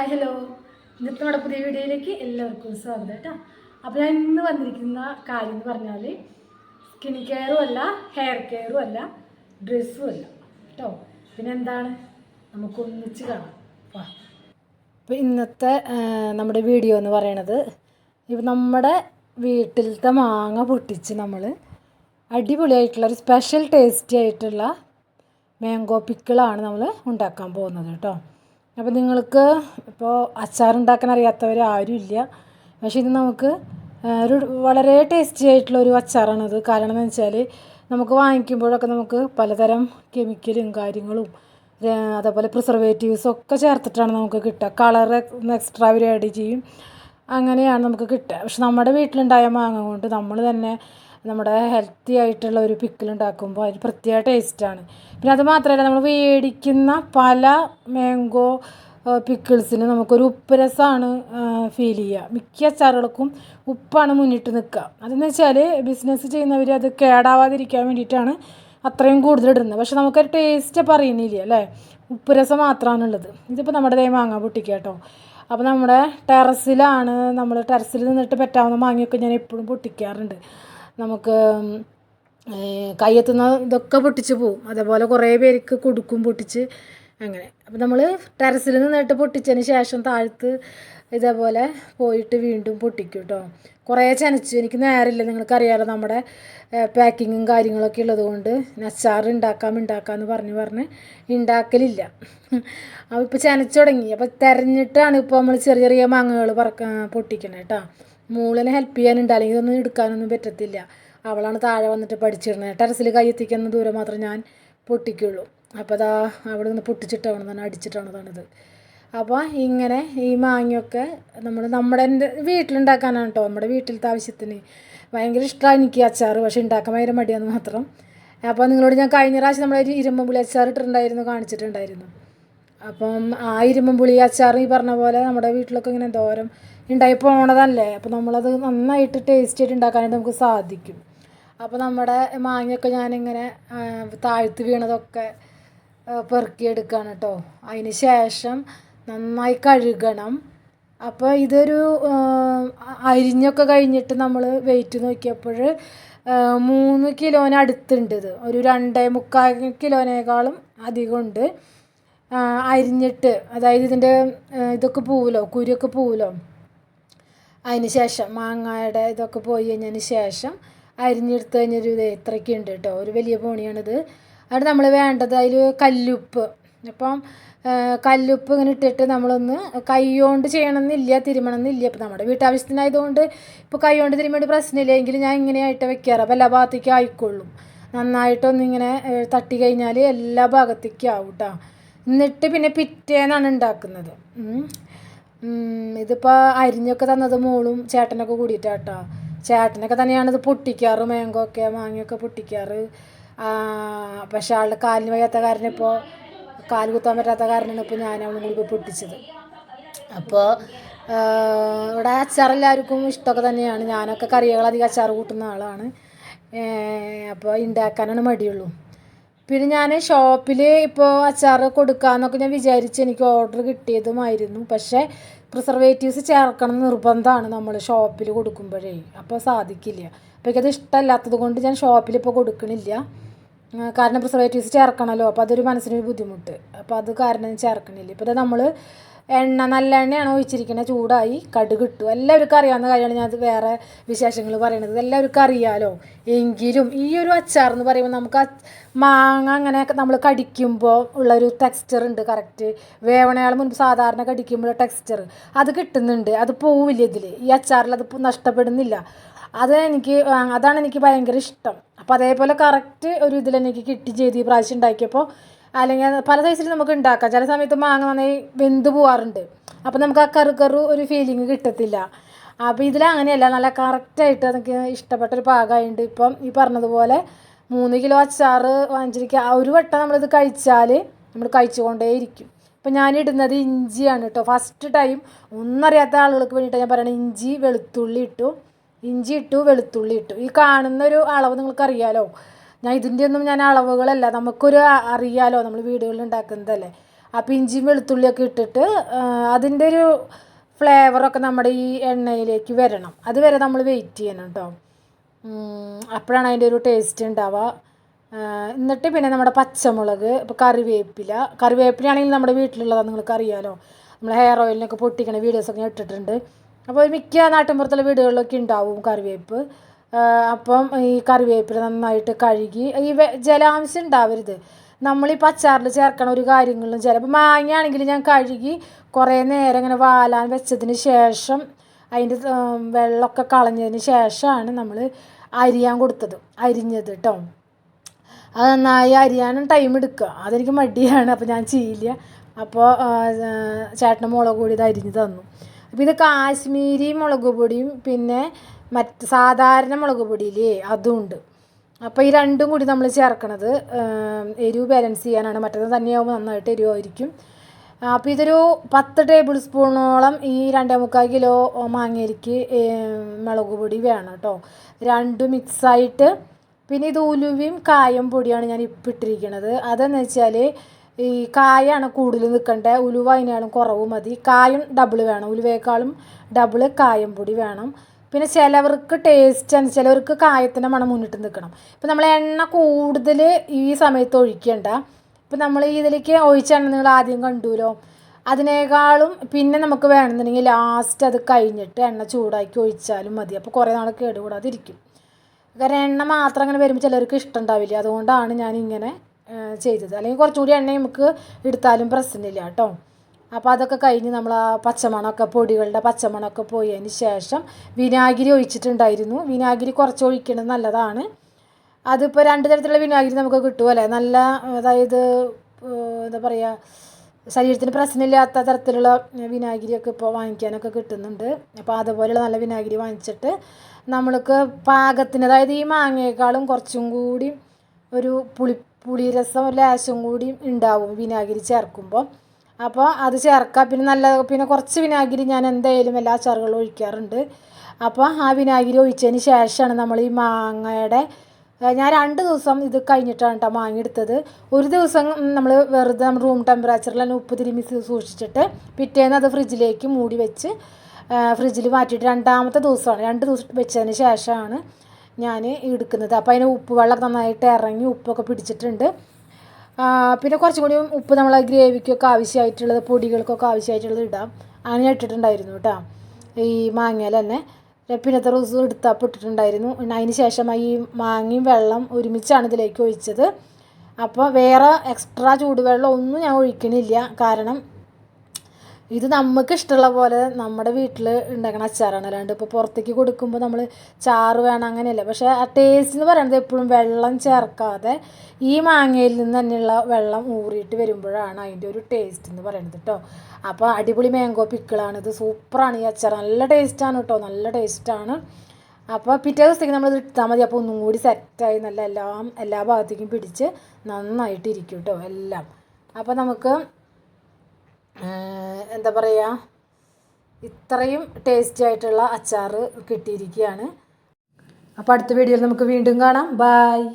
Hi hello. ഇന്നത്തെ നമ്മുടെ പുതിയ വീഡിയോയിലേക്ക് എല്ലാവർക്കും സ്വാഗതം കേട്ടോ. അപ്പോൾ ഞാൻ ഇന്ന് വന്നിരിക്കുന്ന കാര്യം എന്ന് പറഞ്ഞാൽ സ്കിൻ കെയറും അല്ല ഹെയർ കെയറും അല്ല ഡ്രസ്സും അല്ല. കേട്ടോ പിന്നെ എന്താണ്? നമുക്ക് ഒന്നിച്ച് കാണാം. വാ. അപ്പോൾ ഇന്നത്തെ നമ്മുടെ വീഡിയോ എന്ന് പറയണത് ഇപ്പം നമ്മുടെ വീട്ടിലത്തെ മാങ്ങ പൊട്ടിച്ച് നമ്മൾ അടിപൊളിയായിട്ടുള്ള ഒരു സ്പെഷ്യൽ ടേസ്റ്റി ആയിട്ടുള്ള മാംഗോ പിക്കിളാണ് നമ്മൾ ഉണ്ടാക്കാൻ പോകുന്നത് കേട്ടോ. അപ്പോൾ നിങ്ങൾക്ക് ഇപ്പോൾ അച്ചാർ ഉണ്ടാക്കാൻ അറിയാത്തവർ ആരും ഇല്ല. പക്ഷേ ഇത് നമുക്ക് ഒരു വളരെ ടേസ്റ്റി ആയിട്ടുള്ള ഒരു അച്ചാറാണത് കാരണം എന്ന് വെച്ചാൽ നമുക്ക് വാങ്ങിക്കുമ്പോഴൊക്കെ നമുക്ക് പലതരം കെമിക്കലും കാര്യങ്ങളും അതേപോലെ പ്രിസർവേറ്റീവ്സും ഒക്കെ ചേർത്തിട്ടാണ് നമുക്ക് കിട്ടുക. കളർ എക്സ്ട്രാ അവർ ആഡ് ചെയ്യും. അങ്ങനെയാണ് നമുക്ക് കിട്ടുക. പക്ഷെ നമ്മുടെ വീട്ടിലുണ്ടായ മാങ്ങ കൊണ്ട് നമ്മൾ തന്നെ നമ്മുടെ ഹെൽത്തി ആയിട്ടുള്ള ഒരു പിക്കിൾ ഉണ്ടാക്കുമ്പോൾ അതിന് പ്രത്യേക ടേസ്റ്റാണ് പിന്നെ അത് മാത്രമല്ല നമ്മൾ മേടിക്കുന്ന പല മാംഗോ പിക്കിൾസിന് നമുക്കൊരു ഉപ്പ് രസമാണ് ഫീൽ ചെയ്യുക മിക്ക അച്ചാറുകൾക്കും ഉപ്പാണ് മുന്നിട്ട് നിൽക്കുക അതെന്ന് വെച്ചാൽ ബിസിനസ് ചെയ്യുന്നവർ അത് കേടാവാതിരിക്കാൻ വേണ്ടിയിട്ടാണ് അത്രയും കൂടുതൽ ഇടുന്നത്. പക്ഷെ നമുക്കൊരു ടേസ്റ്റ് പറയുന്നില്ല അല്ലേ? ഉപ്പ് രസം മാത്രമാണുള്ളത് ഇതിപ്പോൾ നമ്മുടെ ദൈവം മാങ്ങ പൊട്ടിക്കുക കേട്ടോ അപ്പോൾ നമ്മുടെ ടെറസിലാണ് നമ്മൾ ടെറസിൽ നിന്നിട്ട് പറ്റാവുന്ന മാങ്ങയൊക്കെ ഞാൻ എപ്പോഴും പൊട്ടിക്കാറുണ്ട്. നമുക്ക് കയ്യെത്തുന്ന ഇതൊക്കെ പൊട്ടിച്ച് പോവും. അതേപോലെ കുറേ പേർക്ക് കൊടുക്കും പൊട്ടിച്ച്. അങ്ങനെ. അപ്പോൾ നമ്മൾ ടെറസിൽ നിന്നിട്ട് പൊട്ടിച്ചതിന് ശേഷം താഴത്ത് ഇതേപോലെ പോയിട്ട് വീണ്ടും പൊട്ടിക്കും കേട്ടോ കുറേ ചനച്ചു. എനിക്ക് നേരമില്ല. നിങ്ങൾക്കറിയാലോ നമ്മുടെ പാക്കിങ്ങും കാര്യങ്ങളൊക്കെ ഉള്ളത് കൊണ്ട് അച്ചാർ ഉണ്ടാക്കാം ഉണ്ടാക്കാമെന്ന് പറഞ്ഞ് പറഞ്ഞ് ഉണ്ടാക്കലില്ല അപ്പോൾ ഇപ്പോൾ ചനച്ചു തുടങ്ങി. അപ്പോൾ തിരഞ്ഞിട്ടാണ് ഇപ്പോൾ നമ്മൾ ചെറിയ ചെറിയ മാങ്ങകൾ പറക്ക പൊട്ടിക്കണേ കേട്ടോ മൂളിനെ ഹെൽപ്പ് ചെയ്യാനുണ്ട്. അല്ലെങ്കിൽ ഇതൊന്നും എടുക്കാനൊന്നും പറ്റത്തില്ല. അവളാണ് താഴെ വന്നിട്ട് പഠിച്ചിരുന്നത് ടെറസിൽ കയ്യെത്തിക്കുന്ന ദൂരം മാത്രം ഞാൻ പൊട്ടിക്കുള്ളൂ. അപ്പോൾ അതാ അവിടെ നിന്ന് പൊട്ടിച്ചിട്ടാണ് അടിച്ചിട്ടാണതാണിത് അപ്പോൾ ഇങ്ങനെ ഈ മാങ്ങയൊക്കെ നമ്മൾ നമ്മുടെ വീട്ടിലുണ്ടാക്കാനാണ് കേട്ടോ നമ്മുടെ വീട്ടിലത്തെ ആവശ്യത്തിന് ഭയങ്കര ഇഷ്ടമാണ് എനിക്ക് അച്ചാർ പക്ഷേ ഉണ്ടാക്കാൻ ഭയങ്കര മടിയാന്ന് മാത്രം. അപ്പോൾ നിങ്ങളോട് ഞാൻ കഴിഞ്ഞ പ്രാവശ്യം നമ്മളൊരു ഇരുമ്പുള്ളി അച്ചാർ ഇട്ടിട്ടുണ്ടായിരുന്നു കാണിച്ചിട്ടുണ്ടായിരുന്നു. അപ്പം ആ ഇരുമ്പുളി അച്ചാർ ഈ പറഞ്ഞ പോലെ നമ്മുടെ വീട്ടിലൊക്കെ ഇങ്ങനെ ദോരം ഉണ്ടായി പോണതല്ലേ? അപ്പോൾ നമ്മളത് നന്നായിട്ട് ടേസ്റ്റ് ആയിട്ട് ഉണ്ടാക്കാനായിട്ട് നമുക്ക് സാധിക്കും. അപ്പോൾ നമ്മുടെ മാങ്ങയൊക്കെ ഞാനിങ്ങനെ താഴ്ത്ത് വീണതൊക്കെ പെറുക്കിയെടുക്കുകയാണ് കേട്ടോ അതിന് ശേഷം നന്നായി കഴുകണം. അപ്പോൾ ഇതൊരു അരിഞ്ഞൊക്കെ കഴിഞ്ഞിട്ട് നമ്മൾ വെയിറ്റ് നോക്കിയപ്പോൾ മൂന്ന് കിലോന് അടുത്തുണ്ട് ഇത്. ഒരു രണ്ടേ മുക്കാൽ കിലോനേക്കാളും അധികമുണ്ട്. അരിഞ്ഞിട്ട് അതായത് ഇതിന്റെ ഇതൊക്കെ പോവുമല്ലോ കുരുവൊക്കെ പോവുമല്ലോ അതിന് ശേഷം മാങ്ങയുടെ ഇതൊക്കെ പോയി കഴിഞ്ഞതിന് ശേഷം അരിഞ്ഞെടുത്ത് കഴിഞ്ഞൊരു ഇത് ഇത്രയ്ക്ക് ഉണ്ട് കേട്ടോ. ഒരു വലിയ പോണിയാണിത്. അവിടെ നമ്മൾ വേണ്ടത് അതിൽ കല്ലുപ്പ്. അപ്പം കല്ലുപ്പ് ഇങ്ങനെ ഇട്ടിട്ട് നമ്മളൊന്ന് കൈകൊണ്ട് ചെയ്യണമെന്നില്ല തിരുമണമെന്നില്ല. ഇപ്പം നമ്മുടെ വീട്ടാവശ്യത്തിനായതുകൊണ്ട് ഇപ്പോൾ കൈകൊണ്ട് തിരുമേണ്ട പ്രശ്നമില്ല. എങ്കിലും ഞാൻ ഇങ്ങനെയായിട്ട് വെക്കാറ്. അപ്പോൾ എല്ലാ ഭാഗത്തേക്കും ആയിക്കൊള്ളും. നന്നായിട്ടൊന്നിങ്ങനെ തട്ടി കഴിഞ്ഞാൽ എല്ലാ ഭാഗത്തേക്കും ആവും കേട്ടോ. എന്നിട്ട് പിന്നെ പിറ്റേന്നാണ് ഉണ്ടാക്കുന്നത്. ഇതിപ്പോൾ അരിഞ്ഞൊക്കെ തന്നത് മോളും ചേട്ടനൊക്കെ കൂടിയിട്ടാട്ടോ. ചേട്ടനൊക്കെ തന്നെയാണിത് പൊട്ടിക്കാറ് മാങ്കോ ഒക്കെ മാങ്ങയൊക്കെ പൊട്ടിക്കാറ്. പക്ഷെ ആളുടെ കാലിന് വയ്യാത്ത കാരണം ഇപ്പോൾ കാൽ കുത്താൻ പറ്റാത്ത കാരണമാണ് ഇപ്പോൾ ഞാൻ അവളും കൂടി പൊട്ടിച്ചത്. അപ്പോൾ ഇവിടെ അച്ചാർ എല്ലാവർക്കും ഇഷ്ടമൊക്കെ തന്നെയാണ്. ഞാനൊക്കെ കറികൾ അധികം അച്ചാർ കൂട്ടുന്ന ആളാണ്. അപ്പോൾ ഉണ്ടാക്കാനാണ് മടിയുള്ളൂ. പിന്നെ ഞാൻ ഷോപ്പിൽ ഇപ്പോൾ അച്ചാർ കൊടുക്കാമെന്നൊക്കെ ഞാൻ വിചാരിച്ച് എനിക്ക് ഓർഡർ കിട്ടിയതുമായിരുന്നു. പക്ഷേ പ്രിസർവേറ്റീവ്സ് ചേർക്കണം നിർബന്ധമാണ് നമ്മൾ ഷോപ്പിൽ കൊടുക്കുമ്പോഴേ. അപ്പോൾ സാധിക്കില്ല. അപ്പോൾ ഇഷ്ടമല്ലാത്തത് കൊണ്ട് ഞാൻ ഷോപ്പിൽ ഇപ്പോൾ കൊടുക്കണില്ല. കാരണം പ്രിസർവേറ്റീവ്സ് ചേർക്കണമല്ലോ അപ്പോൾ അതൊരു മനസ്സിനൊരു ബുദ്ധിമുട്ട്. അപ്പോൾ അത് കാരണം ചേർക്കണില്ല. ഇപ്പോൾ നമ്മൾ എണ്ണ നല്ല എണ്ണയാണ് ഒഴിച്ചിരിക്കുന്നത് ചൂടായി കടുക് ഇട്ടു എല്ലാവർക്കും അറിയാവുന്ന കാര്യമാണ് ഞാൻ വേറെ വിശേഷങ്ങൾ പറയണത്. എല്ലാവർക്കും അറിയാമല്ലോ എങ്കിലും ഈ ഒരു അച്ചാർ എന്ന് പറയുമ്പോൾ നമുക്ക് മാങ്ങ അങ്ങനെ നമ്മൾ കടിക്കുമ്പോൾ ഉള്ളൊരു ടെക്സ്ചർ ഉണ്ട് കറക്റ്റ് വേവണയാൾ മുൻപ് സാധാരണ കടിക്കുമ്പോൾ ടെക്സ്ചർ അത് കിട്ടുന്നുണ്ട്. അത് പോവില്ല ഇതിൽ ഈ അച്ചാറിൽ അത് നഷ്ടപ്പെടുന്നില്ല. അത് എനിക്ക് അതാണ് എനിക്ക് ഭയങ്കര ഇഷ്ടം. അപ്പോൾ അതേപോലെ കറക്റ്റ് ഒരു ഇതിൽ എനിക്ക് കിട്ടി ചെയ്ത് ഈ പ്രാവശ്യം ഉണ്ടാക്കിയപ്പോൾ അല്ലെങ്കിൽ പല സൈസിൽ നമുക്ക് ഉണ്ടാക്കാം. ചില സമയത്ത് മാങ്ങ നന്നായി വെന്ത് പോവാറുണ്ട്. അപ്പോൾ നമുക്ക് ആ കറു കറു ഒരു ഫീലിംഗ് കിട്ടത്തില്ല. അപ്പോൾ ഇതിൽ അങ്ങനെയല്ല. നല്ല കറക്റ്റായിട്ട് നമുക്ക് ഇഷ്ടപ്പെട്ട ഒരു പാകമായിട്ടുണ്ട് ഇപ്പം ഈ പറഞ്ഞതുപോലെ മൂന്ന് കിലോ അച്ചാർ വാങ്ങിച്ചിരിക്കുക ഒരു വട്ടം നമ്മളിത് കഴിച്ചാൽ നമ്മൾ കഴിച്ചുകൊണ്ടേയിരിക്കും. ഇപ്പം ഞാൻ ഇടുന്നത് ഇഞ്ചിയാണ് കേട്ടോ ഫസ്റ്റ് ടൈം ഒന്നറിയാത്ത ആളുകൾക്ക് വേണ്ടിയിട്ട് ഞാൻ പറയണത്. ഇഞ്ചി വെളുത്തുള്ളി ഇട്ടു. ഇഞ്ചി ഇട്ടു വെളുത്തുള്ളി ഇട്ടു. ഈ കാണുന്നൊരു അളവ് നിങ്ങൾക്കറിയാലോ? ഞാൻ ഇതിന്റെ ഒന്നും ഞാൻ അളവുകളല്ല. നമുക്കൊരു അറിയാലോ? നമ്മൾ വീടുകളിൽ ഉണ്ടാക്കുന്നതല്ലേ? അപ്പോൾ ഇഞ്ചിയും വെളുത്തുള്ളിയൊക്കെ ഇട്ടിട്ട് അതിന്റെ ഒരു ഫ്ലേവറൊക്കെ നമ്മുടെ ഈ എണ്ണയിലേക്ക് വരണം. അതുവരെ നമ്മൾ വെയിറ്റ് ചെയ്യണം കേട്ടോ അപ്പോഴാണ് അതിന്റെ ഒരു ടേസ്റ്റ് ഉണ്ടാവുക. എന്നിട്ട് പിന്നെ നമ്മുടെ പച്ചമുളക് ഇപ്പോൾ കറിവേപ്പില. കറിവേപ്പിലയാണെങ്കിൽ നമ്മുടെ വീട്ടിലുള്ളതാണ് നിങ്ങൾക്ക് അറിയാമല്ലോ നമ്മൾ ഹെയർ ഓയിലിനൊക്കെ പൊട്ടിക്കണ വീഡിയോസൊക്കെ ഇട്ടിട്ടുണ്ട്. അപ്പോൾ മിക്ക നാട്ടിൻപുറത്തുള്ള വീടുകളിലൊക്കെ ഉണ്ടാവും കറിവേപ്പ്. അപ്പം ഈ കറിവേപ്പില നന്നായിട്ട് കഴുകി ഈ ജലാംശം ഉണ്ടാവരുത്. നമ്മൾ ഈ പച്ചാറിൽ ചേർക്കണ ഒരു കാര്യങ്ങളും ചിലപ്പോൾ മാങ്ങയാണെങ്കിൽ ഞാൻ കഴുകി കുറേ നേരം ഇങ്ങനെ വാലാൻ വെച്ചതിന് ശേഷം അതിന്റെ വെള്ളമൊക്കെ കളഞ്ഞതിന് ശേഷമാണ് നമ്മൾ അരിയാൻ കൊടുത്തത്. അരിഞ്ഞത് കേട്ടോ അത് നന്നായി അരിയാനും ടൈം എടുക്കുക. അതെനിക്ക് മടിയാണ്. അപ്പോൾ ഞാൻ ചെയ്യില്ല. അപ്പോൾ ചേട്ടന് മുളക് കൂടി ഇത് അരിഞ്ഞ് തന്നു. അപ്പോൾ ഇത് കാശ്മീരി മുളക് പൊടിയും പിന്നെ മറ്റ് സാധാരണ മുളക് പൊടിയില്ലേ അതും ഉണ്ട്. അപ്പോൾ ഈ രണ്ടും കൂടി നമ്മൾ ചേർക്കണത് എരിവ് ബാലൻസ് ചെയ്യാനാണ്. മറ്റത് തന്നെയാകുമ്പോൾ നന്നായിട്ട് എരിവായിരിക്കും. അപ്പോൾ ഇതൊരു പത്ത് ടേബിൾ സ്പൂണോളം ഈ രണ്ടേ മുക്കാൽ കിലോ മാങ്ങയിരിക്ക് മുളക് പൊടി വേണം കേട്ടോ രണ്ടും മിക്സായിട്ട് പിന്നെ ഇത് ഉലുവയും കായം പൊടിയാണ് ഞാൻ ഇപ്പം ഇട്ടിരിക്കുന്നത് അതെന്ന് വെച്ചാൽ ഈ കായാണ് കൂടുതൽ നിൽക്കേണ്ടത് ഉലുവ അതിനാണ് കുറവ് മതി. കായും ഡബിൾ വേണം. ഉലുവയേക്കാളും ഡബിൾ കായം പൊടി വേണം. പിന്നെ ചിലവർക്ക് ടേസ്റ്റ് ആണ് ചിലവർക്ക് കായത്തിന്റെ മണം മുന്നിട്ട് നിൽക്കണം. ഇപ്പം നമ്മൾ എണ്ണ കൂടുതൽ ഈ സമയത്ത് ഒഴിക്കേണ്ട. ഇപ്പം നമ്മൾ ഇതിലേക്ക് ഒഴിച്ച എണ്ണ നിങ്ങൾ ആദ്യം കണ്ടുല്ലോ അതിനേക്കാളും പിന്നെ നമുക്ക് വേണമെന്നുണ്ടെങ്കിൽ ലാസ്റ്റ് അത് കഴിഞ്ഞിട്ട് എണ്ണ ചൂടാക്കി ഒഴിച്ചാലും മതി. അപ്പോൾ കുറേ നാൾ കേടുകൂടാതിരിക്കും. കാരണം എണ്ണ മാത്രം അങ്ങനെ വരുമ്പോൾ ചിലർക്ക് ഇഷ്ടം ഉണ്ടാവില്ല. അതുകൊണ്ടാണ് ഞാൻ ഇങ്ങനെ ചെയ്തത്. അല്ലെങ്കിൽ കുറച്ചും കൂടി എണ്ണ നമുക്ക് എടുത്താലും പ്രശ്നമില്ല കേട്ടോ. അപ്പോൾ അതൊക്കെ കഴിഞ്ഞ് നമ്മൾ ആ പച്ചമണമൊക്കെ പൊടികളുടെ പച്ചമണമൊക്കെ പോയതിന് ശേഷം വിനാഗിരി ഒഴിച്ചിട്ടുണ്ടായിരുന്നു. വിനാഗിരി കുറച്ച് ഒഴിക്കുന്നത് നല്ലതാണ്. അതിപ്പോൾ രണ്ട് തരത്തിലുള്ള വിനാഗിരി നമുക്ക് കിട്ടുമല്ലേ നല്ല അതായത് എന്താ പറയുക ശരീരത്തിന് പ്രശ്നമില്ലാത്ത തരത്തിലുള്ള വിനാഗിരിയൊക്കെ ഇപ്പോൾ വാങ്ങിക്കാനൊക്കെ കിട്ടുന്നുണ്ട്. അപ്പോൾ അതുപോലെയുള്ള നല്ല വിനാഗിരി വാങ്ങിച്ചിട്ട് നമ്മൾക്ക് പാകത്തിന് അതായത് ഈ മാങ്ങയേക്കാളും കുറച്ചും കൂടി ഒരു പുളി പുളിരസം ലാശം കൂടി ഉണ്ടാവും വിനാഗിരി ചേർക്കുമ്പോൾ അപ്പോൾ അത് ചേർക്കുക പിന്നെ നല്ല പിന്നെ കുറച്ച് വിനാഗിരി ഞാൻ എന്തായാലും എല്ലാ അച്ചാറുകളും ഒഴിക്കാറുണ്ട്. അപ്പോൾ ആ വിനാഗിരി ഒഴിച്ചതിന് ശേഷമാണ് നമ്മൾ ഈ മാങ്ങയുടെ ഞാൻ രണ്ട് ദിവസം ഇത് കഴിഞ്ഞിട്ടാണ് കേട്ടോ മാങ്ങ എടുത്തത് ഒരു ദിവസം നമ്മൾ വെറുതെ നമ്മൾ റൂം ടെമ്പറേച്ചറിൽ തന്നെ ഉപ്പ് തിരുമ്മി സൂക്ഷിച്ചിട്ട് പിറ്റേന്ന് അത് ഫ്രിഡ്ജിലേക്ക് മൂടി വെച്ച് ഫ്രിഡ്ജിൽ മാറ്റിയിട്ട് രണ്ടാമത്തെ ദിവസമാണ്. രണ്ട് ദിവസം വെച്ചതിന് ശേഷമാണ് ഞാൻ എടുക്കുന്നത്. അപ്പോൾ അതിന് ഉപ്പ് വെള്ളം നന്നായിട്ട് ഇറങ്ങി ഉപ്പൊക്കെ പിടിച്ചിട്ടുണ്ട്. പിന്നെ കുറച്ചും കൂടി ഉപ്പ് നമ്മൾ ഗ്രേവിക്കൊക്കെ ആവശ്യമായിട്ടുള്ളത് പൊടികൾക്കൊക്കെ ആവശ്യമായിട്ടുള്ളത് ഇടാം. അങ്ങനെ ഇട്ടിട്ടുണ്ടായിരുന്നു കേട്ടോ. ഈ മാങ്ങയിൽ തന്നെ. പിന്നത്തെ ദിവസം എടുത്തപ്പോൾ ഇട്ടിട്ടുണ്ടായിരുന്നു. അതിന് ശേഷം ഈ മാങ്ങയും വെള്ളം ഒരുമിച്ചാണ് ഇതിലേക്ക് ഒഴിച്ചത്. അപ്പോൾ വേറെ എക്സ്ട്രാ ചൂടുവെള്ളം ഒന്നും ഞാൻ ഒഴിക്കണില്ല. കാരണം ഇത് നമുക്ക് ഇഷ്ടമുള്ള പോലെ നമ്മുടെ വീട്ടിൽ ഉണ്ടാക്കുന്ന അച്ചാറാണ്. അല്ലാണ്ട് ഇപ്പോൾ പുറത്തേക്ക് കൊടുക്കുമ്പോൾ നമ്മൾ ചാറ് വേണം അങ്ങനെയല്ല. പക്ഷേ ആ ടേസ്റ്റ് എന്ന് പറയുന്നത് എപ്പോഴും വെള്ളം ചേർക്കാതെ ഈ മാങ്ങയിൽ നിന്ന് തന്നെയുള്ള വെള്ളം ഊറിയിട്ട് വരുമ്പോഴാണ് അതിന്റെ ഒരു ടേസ്റ്റ് എന്ന് പറയുന്നത് കേട്ടോ അപ്പോൾ അടിപൊളി മാംഗോ ഇത് സൂപ്പറാണ്. ഈ അച്ചാർ നല്ല ടേസ്റ്റാണ് കേട്ടോ നല്ല ടേസ്റ്റാണ് അപ്പോൾ പിറ്റേ ദിവസത്തേക്ക് നമ്മൾ ഇട്ടാൽ മതി. അപ്പോൾ ഒന്നും കൂടി സെറ്റായി നല്ല എല്ലാം എല്ലാ ഭാഗത്തേക്കും പിടിച്ച് നന്നായിട്ട് ഇരിക്കും കേട്ടോ എല്ലാം. അപ്പോൾ നമുക്ക് എന്താ പറയുക ഇത്രയും ടേസ്റ്റി ആയിട്ടുള്ള അച്ചാർ കിട്ടിയിരിക്കുകയാണ്. അപ്പോൾ അടുത്ത വീഡിയോയിൽ നമുക്ക് വീണ്ടും കാണാം. ബായ്